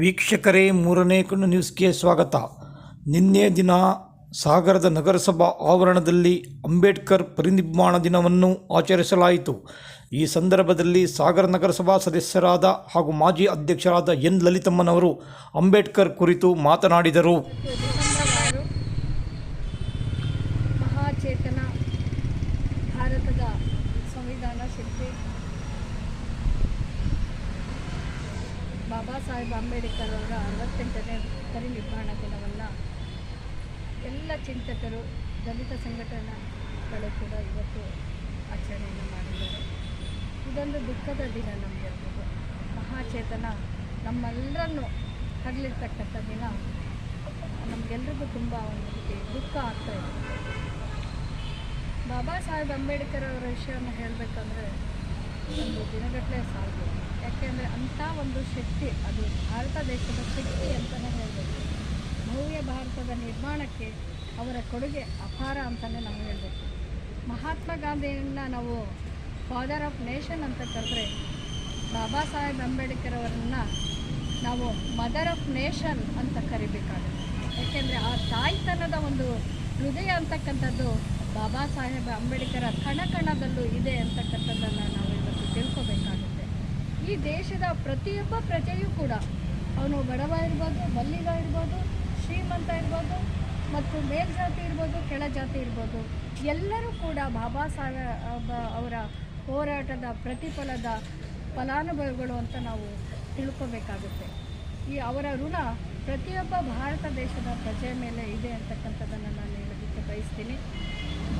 ವೀಕ್ಷಕರೇ, ಮೂರನೇ ಕಣ್ಣು ನ್ಯೂಸ್ಗೆ ಸ್ವಾಗತ. ನಿನ್ನೆ ದಿನ ಸಾಗರದ ನಗರಸಭಾ ಆವರಣದಲ್ಲಿ ಅಂಬೇಡ್ಕರ್ ಪರಿನಿರ್ಮಾಣ ದಿನವನ್ನು ಆಚರಿಸಲಾಯಿತು. ಈ ಸಂದರ್ಭದಲ್ಲಿ ಸಾಗರ ನಗರಸಭಾ ಸದಸ್ಯರಾದ ಹಾಗೂ ಮಾಜಿ ಅಧ್ಯಕ್ಷರಾದ ಎನ್. ಲಲಿತಮ್ಮನವರು ಅಂಬೇಡ್ಕರ್ ಕುರಿತು ಮಾತನಾಡಿದರು. ಮಹಾಚೇತನ ಭಾರತದ ಸಂವಿಧಾನ ಶಿಲ್ಪಿ ಬಾಬಾ ಸಾಹೇಬ್ ಅಂಬೇಡ್ಕರ್ ಅವರ ಅರವತ್ತೆಂಟನೇ ಪರಿನಿರ್ವಾಣ ದಿನವನ್ನು ಎಲ್ಲ ಚಿಂತಕರು, ದಲಿತ ಸಂಘಟನೆಗಳು ಕೂಡ ಇವತ್ತು ಆಚರಣೆಯನ್ನು ಮಾಡಿದ್ದಾರೆ. ಇದೊಂದು ದುಃಖದ ದಿನ ನಮಗೆ ಮಹಾಚೇತನ ನಮ್ಮೆಲ್ಲರನ್ನು ಕರಲಿರ್ತಕ್ಕಂಥ ದಿನ. ನಮಗೆಲ್ರಿಗೂ ತುಂಬ ಒಂದು ರೀತಿ ದುಃಖ ಆಗ್ತಾ ಇದೆ. ಬಾಬಾ ಸಾಹೇಬ್ ಅಂಬೇಡ್ಕರ್ ಅವರ ವಿಷಯವನ್ನು ಹೇಳಬೇಕಂದ್ರೆ ಒಂದು ದಿನಗಟ್ಟಲೆ ಸಾಧ್ಯ. ಒಂದು ಶಕ್ತಿ, ಅದು ಭಾರತ ದೇಶದ ಶಕ್ತಿ ಅಂತಲೇ ಹೇಳಬೇಕು ಭವ್ಯ ಭಾರತದ ನಿರ್ಮಾಣಕ್ಕೆ ಅವರ ಕೊಡುಗೆ ಅಪಾರ ಅಂತಲೇ ನಾವು ಹೇಳಬೇಕು. ಮಹಾತ್ಮ ಗಾಂಧಿಯನ್ನ ನಾವು ಫಾದರ್ ಆಫ್ ನೇಷನ್ ಅಂತ ಕರೆದ್ರೆ ಬಾಬಾ ಸಾಹೇಬ್ ಅಂಬೇಡ್ಕರ್ ಅವರನ್ನು ನಾವು ಮದರ್ ಆಫ್ ನೇಷನ್ ಅಂತ ಕರಿಬೇಕಾಗುತ್ತೆ. ಯಾಕೆಂದರೆ ಆ ತಾಯ್ತನದ ಒಂದು ಹೃದಯ ಅಂತಕ್ಕಂಥದ್ದು ಬಾಬಾ ಸಾಹೇಬ್ ಅಂಬೇಡ್ಕರ ಕಣ ಕಣದಲ್ಲೂ ಇದೆ ಅಂತಕ್ಕಂಥದ್ದನ್ನು ನಾವು ಇವತ್ತು ತಿಳ್ಕೊಬೇಕಾಗುತ್ತೆ ಈ ದೇಶದ ಪ್ರತಿಯೊಬ್ಬ ಪ್ರಜೆಯೂ ಕೂಡ ಅವನು ಬಡವ ಇರ್ಬೋದು ಬಲ್ಲಿಗ ಇರ್ಬೋದು, ಶ್ರೀಮಂತ ಇರ್ಬೋದು ಮತ್ತು ಮೇಲ್ಜಾತಿ ಇರ್ಬೋದು, ಕೆಳಜಾತಿ ಇರ್ಬೋದು, ಎಲ್ಲರೂ ಕೂಡ ಬಾಬಾ ಸಾಹೇಬ್ ಅವರ ಹೋರಾಟದ ಪ್ರತಿಫಲದ ಫಲಾನುಭವಿಗಳು ಅಂತ ನಾವು ತಿಳ್ಕೊಬೇಕಾಗುತ್ತೆ. ಈ ಅವರ ಋಣ ಪ್ರತಿಯೊಬ್ಬ ಭಾರತ ದೇಶದ ಪ್ರಜೆಯ ಮೇಲೆ ಇದೆ ಅಂತಕ್ಕಂಥದ್ದನ್ನು ನಾನು ಹೇಳೋದಕ್ಕೆ ಬಯಸ್ತೀನಿ.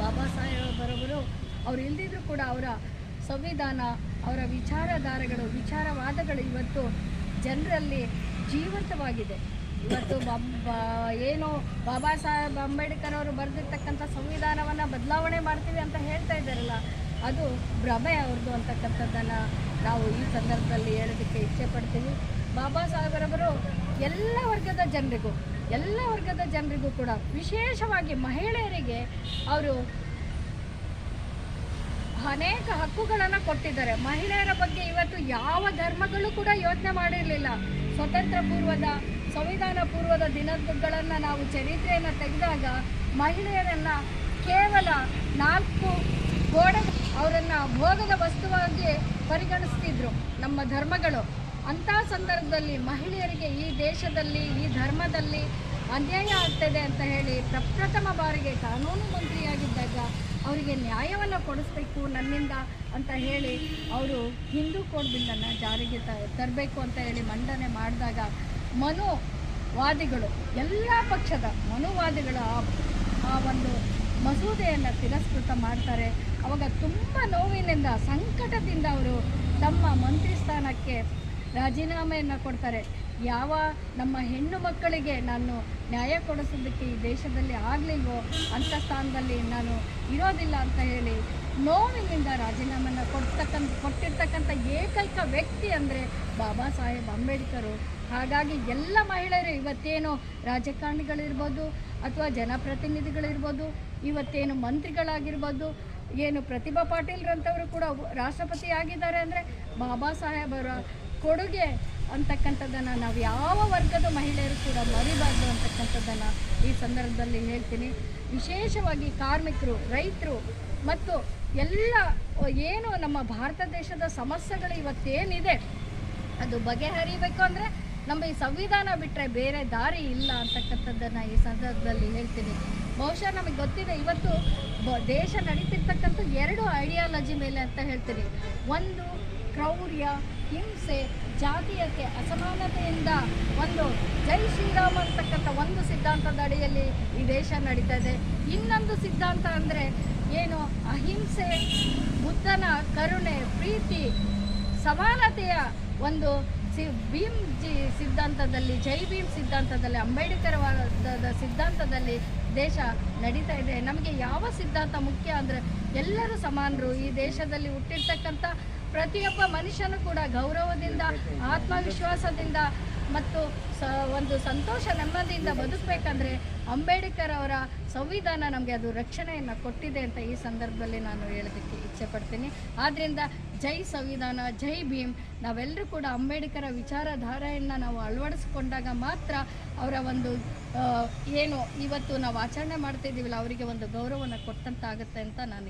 ಬಾಬಾ ಸಾಹೇಬರವರು, ಅವ್ರು ಇಲ್ದಿದ್ರು ಕೂಡ ಅವರ ಸಂವಿಧಾನ, ಅವರ ವಿಚಾರಧಾರೆಗಳು, ವಿಚಾರವಾದಗಳು ಇವತ್ತು ಜನರಲ್ಲಿ ಜೀವಂತವಾಗಿದೆ. ಇವತ್ತು ಏನು ಬಾಬಾ ಸಾಹೇಬ್ ಅಂಬೇಡ್ಕರ್ ಅವರು ಬರೆದಿರ್ತಕ್ಕಂಥ ಸಂವಿಧಾನವನ್ನು ಬದಲಾವಣೆ ಮಾಡ್ತೀವಿ ಅಂತ ಹೇಳ್ತಾ ಇದ್ದಾರಲ್ಲ, ಅದು ಭ್ರಮೆ ಅವ್ರದ್ದು ಅಂತಕ್ಕಂಥದ್ದನ್ನು ನಾವು ಈ ಸಂದರ್ಭದಲ್ಲಿ ಹೇಳೋದಕ್ಕೆ ಇಚ್ಛೆ ಪಡ್ತೀವಿ. ಬಾಬಾ ಸಾಹೇಬರವರು ಎಲ್ಲ ವರ್ಗದ ಜನರಿಗೂ, ಎಲ್ಲ ವರ್ಗದ ಜನರಿಗೂ ಕೂಡ ವಿಶೇಷವಾಗಿ ಮಹಿಳೆಯರಿಗೆ ಅವರು ಅನೇಕ ಹಕ್ಕುಗಳನ್ನು ಕೊಟ್ಟಿದ್ದಾರೆ. ಮಹಿಳೆಯರ ಬಗ್ಗೆ ಇವತ್ತು ಯಾವ ಧರ್ಮಗಳು ಕೂಡ ಯೋಚನೆ ಮಾಡಿರಲಿಲ್ಲ. ಸ್ವತಂತ್ರ ಪೂರ್ವದ ಸಂವಿಧಾನ ಪೂರ್ವದ ದಿನಗಳನ್ನು ನಾವು ಚರಿತ್ರೆಯನ್ನು ತೆಗೆದಾಗ ಮಹಿಳೆಯರನ್ನು ಕೇವಲ ನಾಲ್ಕು ಗೋಡೆ ಅವರನ್ನು ಭೋಗದ ವಸ್ತುವಾಗಿ ಪರಿಗಣಿಸ್ತಿದ್ರು ನಮ್ಮ ಧರ್ಮಗಳು. ಅಂಥ ಸಂದರ್ಭದಲ್ಲಿ ಮಹಿಳೆಯರಿಗೆ ಈ ದೇಶದಲ್ಲಿ, ಈ ಧರ್ಮದಲ್ಲಿ ಅನ್ಯಾಯ ಆಗ್ತದೆ ಅಂತ ಹೇಳಿ ಪ್ರಪ್ರಥಮ ಬಾರಿಗೆ ಕಾನೂನು ಮಂತ್ರಿಯಾಗಿದ್ದಾಗ ಅವರಿಗೆ ನ್ಯಾಯವನ್ನು ಕೊಡಿಸ್ಬೇಕು, ನನ್ನಿಂದ ಅಂತ ಹೇಳಿ ಅವರು ಹಿಂದೂ ಕೋಡ್ ಬಿಲ್ಲನ್ನು ಜಾರಿಗೆ ತರಬೇಕು ಅಂತ ಹೇಳಿ ಮಂಡನೆ ಮಾಡಿದಾಗ ಮನುವಾದಿಗಳು, ಎಲ್ಲ ಪಕ್ಷದ ಮನೋವಾದಿಗಳು ಆ ಒಂದು ಮಸೂದೆಯನ್ನು ತಿರಸ್ಕೃತ ಮಾಡ್ತಾರೆ. ಅವಾಗ ತುಂಬ ನೋವಿನಿಂದ, ಸಂಕಟದಿಂದ ಅವರು ತಮ್ಮ ಮಂತ್ರಿ ಸ್ಥಾನಕ್ಕೆ ರಾಜೀನಾಮೆಯನ್ನು ಕೊಡ್ತಾರೆ. ಯಾವ ನಮ್ಮ ಹೆಣ್ಣು ಮಕ್ಕಳಿಗೆ ನಾನು ನ್ಯಾಯ ಕೊಡಿಸೋದಕ್ಕೆ ಈ ದೇಶದಲ್ಲಿ ಆಗಲಿಲ್ವೋ ಅಂಥ ಸ್ಥಾನದಲ್ಲಿ ನಾನು ಇರೋದಿಲ್ಲ ಅಂತ ಹೇಳಿ ನೋವಿನಿಂದ ರಾಜೀನಾಮೆನ ಕೊಡ್ತಕ್ಕಂಥ, ಕೊಟ್ಟಿರ್ತಕ್ಕಂಥ ಏಕೈಕ ವ್ಯಕ್ತಿ ಅಂದರೆ ಬಾಬಾ ಸಾಹೇಬ್ ಅಂಬೇಡ್ಕರು. ಹಾಗಾಗಿ ಎಲ್ಲ ಮಹಿಳೆಯರು ಇವತ್ತೇನು ರಾಜಕಾರಣಿಗಳಿರ್ಬೋದು ಅಥವಾ ಜನಪ್ರತಿನಿಧಿಗಳಿರ್ಬೋದು, ಇವತ್ತೇನು ಮಂತ್ರಿಗಳಾಗಿರ್ಬೋದು, ಏನು ಪ್ರತಿಭಾ ಪಾಟೀಲ್ರಂಥವರು ಕೂಡ ರಾಷ್ಟ್ರಪತಿ ಆಗಿದ್ದಾರೆ ಅಂದರೆ ಬಾಬಾ ಸಾಹೇಬರ ಕೊಡುಗೆ ಅಂತಕ್ಕಂಥದ್ದನ್ನು ನಾವು ಯಾವ ವರ್ಗದ ಮಹಿಳೆಯರು ಕೂಡ ಮರಿಬಾರ್ದು ಅಂತಕ್ಕಂಥದ್ದನ್ನು ಈ ಸಂದರ್ಭದಲ್ಲಿ ಹೇಳ್ತೀನಿ. ವಿಶೇಷವಾಗಿ ಕಾರ್ಮಿಕರು, ರೈತರು ಮತ್ತು ಎಲ್ಲ, ಏನು ನಮ್ಮ ಭಾರತ ದೇಶದ ಸಮಸ್ಯೆಗಳು ಇವತ್ತೇನಿದೆ, ಅದು ಬಗೆಹರಿಬೇಕು ಅಂದರೆ ನಮ್ಮ ಈ ಸಂವಿಧಾನ ಬಿಟ್ಟರೆ ಬೇರೆ ದಾರಿ ಇಲ್ಲ ಅಂತಕ್ಕಂಥದ್ದನ್ನು ಈ ಸಂದರ್ಭದಲ್ಲಿ ಹೇಳ್ತೀನಿ. ಬಹುಶಃ ನಮಗೆ ಗೊತ್ತಿದೆ, ಇವತ್ತು ದೇಶ ನಡೀತಿರ್ತಕ್ಕಂಥ ಎರಡು ಐಡಿಯಾಲಜಿ ಮೇಲೆ ಅಂತ ಹೇಳ್ತೀನಿ. ಒಂದು ಕ್ರೌರ್ಯ, ಹಿಂಸೆ, ಜಾತೀಯತೆ, ಅಸಮಾನತೆಯಿಂದ ಒಂದು ಜೈ ಶ್ರೀರಾಮ್ ಅಂತಕ್ಕಂಥ ಒಂದು ಸಿದ್ಧಾಂತದ ಅಡಿಯಲ್ಲಿ ಈ ದೇಶ ನಡೀತಾ ಇದೆ ಇನ್ನೊಂದು ಸಿದ್ಧಾಂತ ಅಂದರೆ ಏನು? ಅಹಿಂಸೆ, ಬುದ್ಧನ ಕರುಣೆ, ಪ್ರೀತಿ, ಸಮಾನತೆಯ ಒಂದು ಸಿ, ಭೀಮ್ ಜಿ ಸಿದ್ಧಾಂತದಲ್ಲಿ, ಜೈ ಭೀಮ್ ಸಿದ್ಧಾಂತದಲ್ಲಿ, ಅಂಬೇಡ್ಕರ್ವಾದದ ಸಿದ್ಧಾಂತದಲ್ಲಿ ದೇಶ ನಡೀತಾ ಇದೆ. ನಮಗೆ ಯಾವ ಸಿದ್ಧಾಂತ ಮುಖ್ಯ ಅಂದರೆ ಎಲ್ಲರೂ ಸಮಾನರು. ಈ ದೇಶದಲ್ಲಿ ಹುಟ್ಟಿರ್ತಕ್ಕಂಥ ಪ್ರತಿಯೊಬ್ಬ ಮನುಷ್ಯನೂ ಕೂಡ ಗೌರವದಿಂದ, ಆತ್ಮವಿಶ್ವಾಸದಿಂದ ಮತ್ತು ಸ, ಒಂದು ಸಂತೋಷ, ನೆಮ್ಮದಿಯಿಂದ ಬದುಕಬೇಕಂದ್ರೆ ಅಂಬೇಡ್ಕರ್ ಅವರ ಸಂವಿಧಾನ ನಮಗೆ ಅದು ರಕ್ಷಣೆಯನ್ನು ಕೊಟ್ಟಿದೆ ಅಂತ ಈ ಸಂದರ್ಭದಲ್ಲಿ ನಾನು ಹೇಳೋದಕ್ಕೆ ಇಚ್ಛೆ ಪಡ್ತೀನಿ ಆದ್ದರಿಂದ ಜೈ ಸಂವಿಧಾನ, ಜೈ ಭೀಮ್. ನಾವೆಲ್ಲರೂ ಕೂಡ ಅಂಬೇಡ್ಕರ ವಿಚಾರಧಾರೆಯನ್ನು ನಾವು ಅಳವಡಿಸ್ಕೊಂಡಾಗ ಮಾತ್ರ ಅವರ ಒಂದು ಏನು, ಇವತ್ತು ನಾವು ಆಚರಣೆ ಮಾಡ್ತಾ ಇದ್ದೀವಲ್ಲ, ಅವರಿಗೆ ಒಂದು ಗೌರವನ ಕೊಟ್ಟಂತಾಗುತ್ತೆ ಅಂತ ನಾನು